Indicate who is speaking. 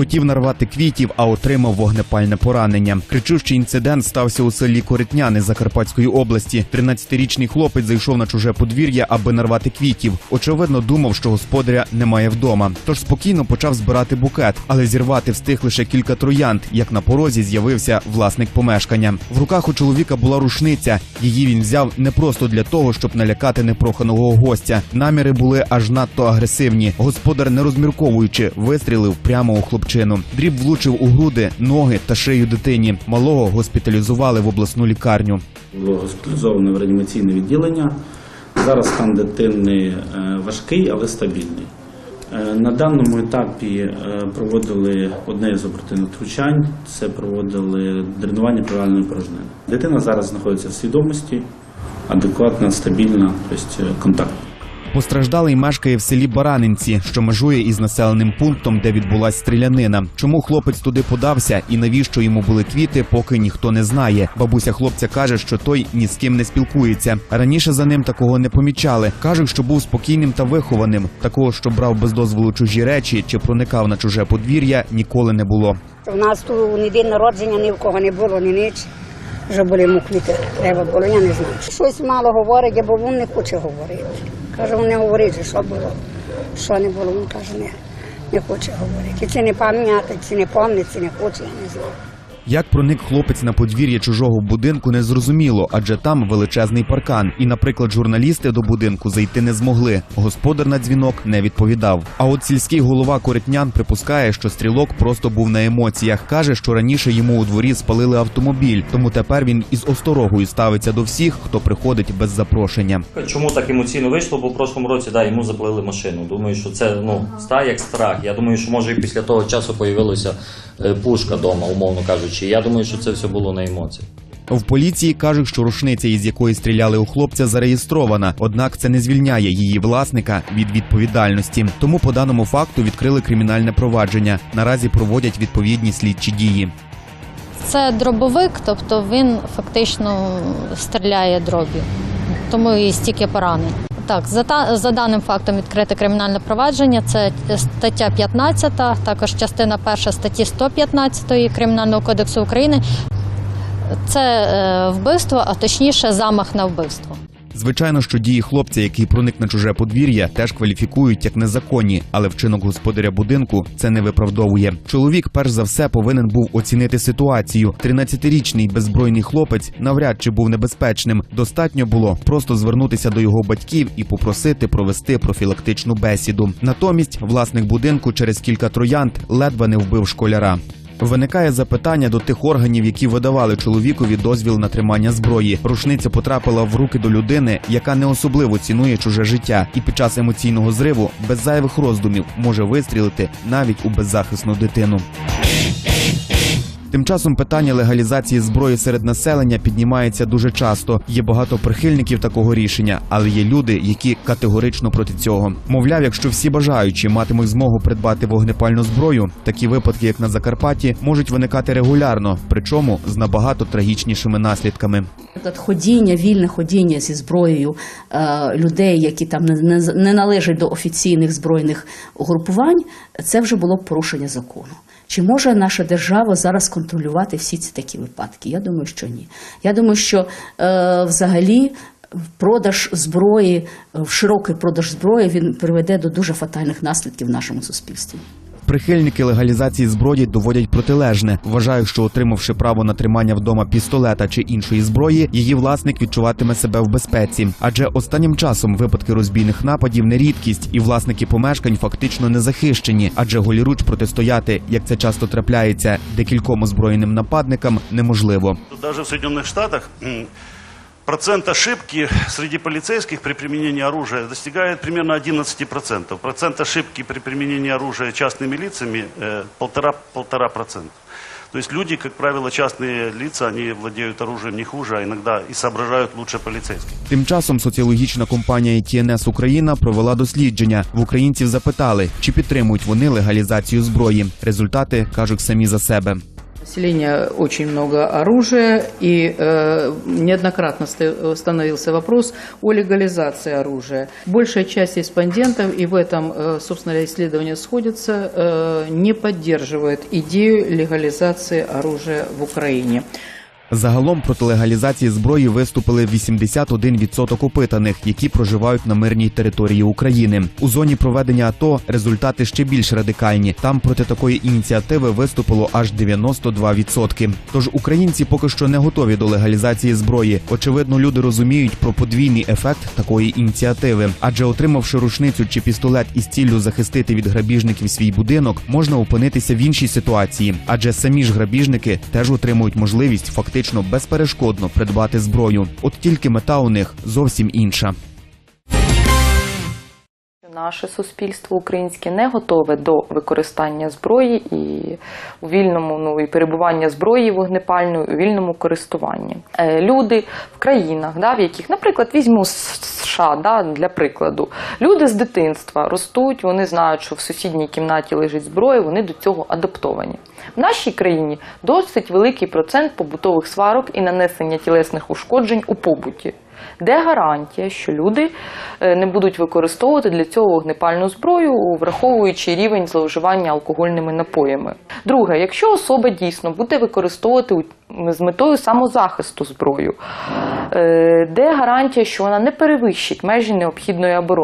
Speaker 1: Хотів нарвати квітів, а отримав вогнепальне поранення. Кричущий інцидент стався у селі Коритняни Закарпатської області. 13-річний хлопець зайшов на чуже подвір'я, аби нарвати квітів. Очевидно, думав, що господаря немає вдома. Тож спокійно почав збирати букет, але зірвати встиг лише кілька троянд. Як на порозі з'явився власник помешкання. В руках у чоловіка була рушниця. Її він взяв не просто для того, щоб налякати непроханого гостя. Наміри були аж надто агресивні. Господар, не розмірковуючи, вистрілив прямо у хлопчину. Дріб влучив у груди, ноги та шию дитині. Малого госпіталізували в обласну лікарню.
Speaker 2: Було госпіталізовано в реанімаційне відділення. Зараз стан дитини е, важкий, але стабільний. Е, На даному етапі е, проводили одне із оперативних втручань. Це проводили дренування провальної порожнини. Дитина зараз знаходиться в свідомості, адекватна, стабільна, тобто контактна.
Speaker 1: Постраждалий мешкає в селі Баранинці, що межує із населеним пунктом, де відбулась стрілянина. Чому хлопець туди подався і навіщо йому були квіти, поки ніхто не знає. Бабуся хлопця каже, що той ні з ким не спілкується. Раніше за ним такого не помічали. кажуть, що був спокійним та вихованим. Такого, що брав без дозволу чужі речі чи проникав на чуже подвір'я, ніколи не було.
Speaker 3: У нас тут ні день народження, ні в кого не було, ні ніч. Вже були йому квіти, треба було, я не знаю. Щось мало говорить, або він не хоче говорити. Каже, не говорити, що було, що не було, він каже, не, не хоче говорити. Чи не пам'ятає, чи не пам'ятає, чи не хоче, я не знаю.
Speaker 1: Як проник хлопець на подвір'я чужого будинку, не зрозуміло, адже там величезний паркан. І, наприклад, журналісти до будинку зайти не змогли. Господар на дзвінок не відповідав. А от сільський голова Коритнян припускає, що стрілок просто був на емоціях. каже, що раніше йому у дворі спалили автомобіль, тому тепер він із осторогою ставиться до всіх, хто приходить без запрошення.
Speaker 4: Чому так емоційно вийшло? Бо в прошлому році да, йому заплили машину. Думаю, що це ну, стає як страх. Я думаю, що може і після того часу появилася е, пушка вдома, умовно кажучи. Я думаю, що це все було на емоціях.
Speaker 1: В поліції кажуть, що рушниця, із якої стріляли у хлопця, зареєстрована. Однак це не звільняє її власника від відповідальності. Тому по даному факту відкрили кримінальне провадження. Наразі проводять відповідні слідчі дії.
Speaker 5: Це дробовик, тобто він фактично стріляє дроб'ю, тому і стільки поранень. Так, за, та, за даним фактом відкрите кримінальне провадження. Це стаття 15, також частина 1 статті 115 Кримінального кодексу України. Це е, вбивство, а точніше замах на вбивство.
Speaker 1: Звичайно, що дії хлопця, який проник на чуже подвір'я, теж кваліфікують як незаконні, але вчинок господаря будинку це не виправдовує. Чоловік, перш за все, повинен був оцінити ситуацію. 13-річний беззбройний хлопець навряд чи був небезпечним. Достатньо було просто звернутися до його батьків і попросити провести профілактичну бесіду. Натомість власник будинку через кілька троянд ледве не вбив школяра. Виникає запитання до тих органів, які видавали чоловікові дозвіл на тримання зброї. Рушниця потрапила в руки до людини, яка не особливо цінує чуже життя, і під час емоційного зриву без зайвих роздумів може вистрілити навіть у беззахисну дитину. Тим часом питання легалізації зброї серед населення піднімається дуже часто. Є багато прихильників такого рішення, але є люди, які категорично проти цього. Мовляв, якщо всі бажаючі матимуть змогу придбати вогнепальну зброю, такі випадки, як на Закарпатті, можуть виникати регулярно, причому з набагато трагічнішими наслідками.
Speaker 6: Ходіння, вільне ходіння зі зброєю е, людей, які там не, належать до офіційних збройних угрупувань, це вже було порушення закону. Чи може наша держава зараз контролювати всі ці такі випадки? Я думаю, що ні. Я думаю, що е, взагалі продаж зброї, е, широкий продаж зброї він приведе до дуже фатальних наслідків в нашому суспільстві.
Speaker 1: Прихильники легалізації зброї доводять протилежне. Вважають, що отримавши право на тримання вдома пістолета чи іншої зброї, її власник відчуватиме себе в безпеці. Адже останнім часом випадки розбійних нападів не рідкість, і власники помешкань фактично не захищені, адже голіруч протистояти, як це часто трапляється, декільком озброєним нападникам неможливо.
Speaker 7: Даже в Соединенных Штатах процент ошибки среди полицейских при применении оружия достигает примерно 11%. Процент ошибки при применении оружия частными лицами э, полтора, полтора процента. То есть люди, как правило, частные лица, они владеют оружием не хуже, а иногда и соображают лучше полицейских.
Speaker 1: Тим часом соціологічна компанія TNS Україна провела дослідження. В українців запитали, чи підтримують вони легалізацію зброї. Результати кажуть самі за себе.
Speaker 8: Населения очень много оружия, и э, неоднократно ста- становился вопрос о легализации оружия. Большая часть респондентов, и в этом, э, собственно говоря, исследования сходятся, э, не поддерживает идею легализации оружия в Украине.
Speaker 1: Загалом проти легалізації зброї виступили 81% опитаних, які проживають на мирній території України. У зоні проведення АТО результати ще більш радикальні. Там проти такої ініціативи виступило аж 92%. Тож українці поки що не готові до легалізації зброї. Очевидно, люди розуміють про подвійний ефект такої ініціативи, адже отримавши рушницю чи пістолет із ціллю захистити від грабіжників свій будинок, можна опинитися в іншій ситуації, адже самі ж грабіжники теж отримують можливість фактично безперешкодно придбати зброю. От тільки мета у них зовсім інша.
Speaker 9: Наше суспільство українське не готове до використання зброї і у вільному ну і перебування зброї вогнепальної у вільному користуванні. Е, Люди в країнах, да, в яких, наприклад, візьму США, да, для прикладу, люди з дитинства ростуть, вони знають, що в сусідній кімнаті лежить зброя, вони до цього адаптовані. В нашій країні досить великий процент побутових сварок і нанесення тілесних ушкоджень у побуті. Де гарантія, що люди е, не будуть використовувати для цього вогнепальну зброю, враховуючи рівень зловживання алкогольними напоями? Друге, якщо особа дійсно буде використовувати з метою самозахисту зброю, е, де гарантія, що вона не перевищить межі необхідної оборони?